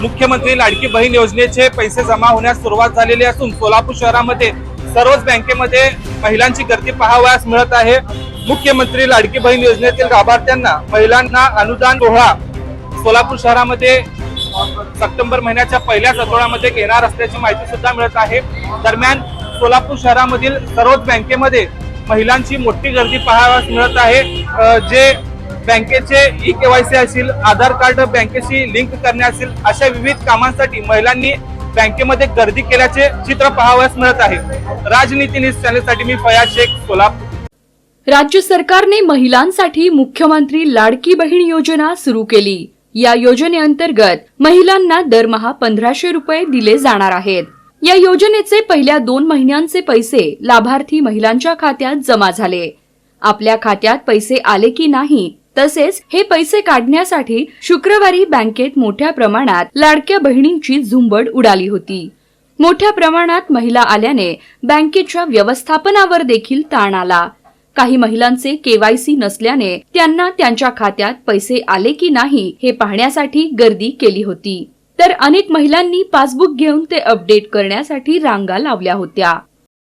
मुख्यमंत्री लाडकी बहीण योजनेचे पैसे जमा होण्यास सुरुवात झालेली असून सोलापूर शहरामध्ये सर्वच बँकेमध्ये महिलांची गर्दी पाहावयास मिळत आहे. मुख्यमंत्री लाडकी बहीण योजनेतील लाभार्थ्यांना महिलांना अनुदान सोहळा सोलापूर शहरामध्ये सप्टेंबर महिन्याच्या पहिल्याच आठवड्यामध्ये घेणार असल्याची माहिती सुद्धा मिळत आहे. दरम्यान सोलापूर शहरामधील सर्वच बँकेमध्ये महिलांची मोठी गर्दी पाहावयास मिळत आहे. जे बँकेचे ई केवायसी असेल आधार कार्ड बँकेशी लिंक करणे असेल अशा विविध कामांसाठी महिलांनी बँकेमध्ये गर्दी केल्याचे चित्र पाहावयास मिळत आहे. राजनीती न्यूज चॅनलसाठी मी फयाज शेख सोलापूर. राज्य सरकारने महिलांसाठी मुख्यमंत्री लाडकी बहीण योजना सुरू केली. या योजनेअंतर्गत महिलांना दरमहा पंधराशे रुपये दिले जाणार आहेत. या योजनेचे पहिल्या दोन महिन्यांचे पैसे लाभार्थी महिलांच्या खात्यात जमा झाले. आपल्या खात्यात पैसे आले की नाही तसेच हे पैसे काढण्यासाठी शुक्रवारी बँकेत मोठ्या प्रमाणात लाडक्या बहिणींची झुंबड उडाली होती. मोठ्या प्रमाणात महिला आल्याने बँकेच्या व्यवस्थापनावर देखील ताण आला. काही महिलांचे केवायसी नसल्याने त्यांना त्यांच्या खात्यात पैसे आले की नाही हे पाहण्यासाठी गर्दी केली होती. तर अनेक महिलांनी पासबुक घेऊन ते अपडेट करण्यासाठी रांगा लावल्या होत्या.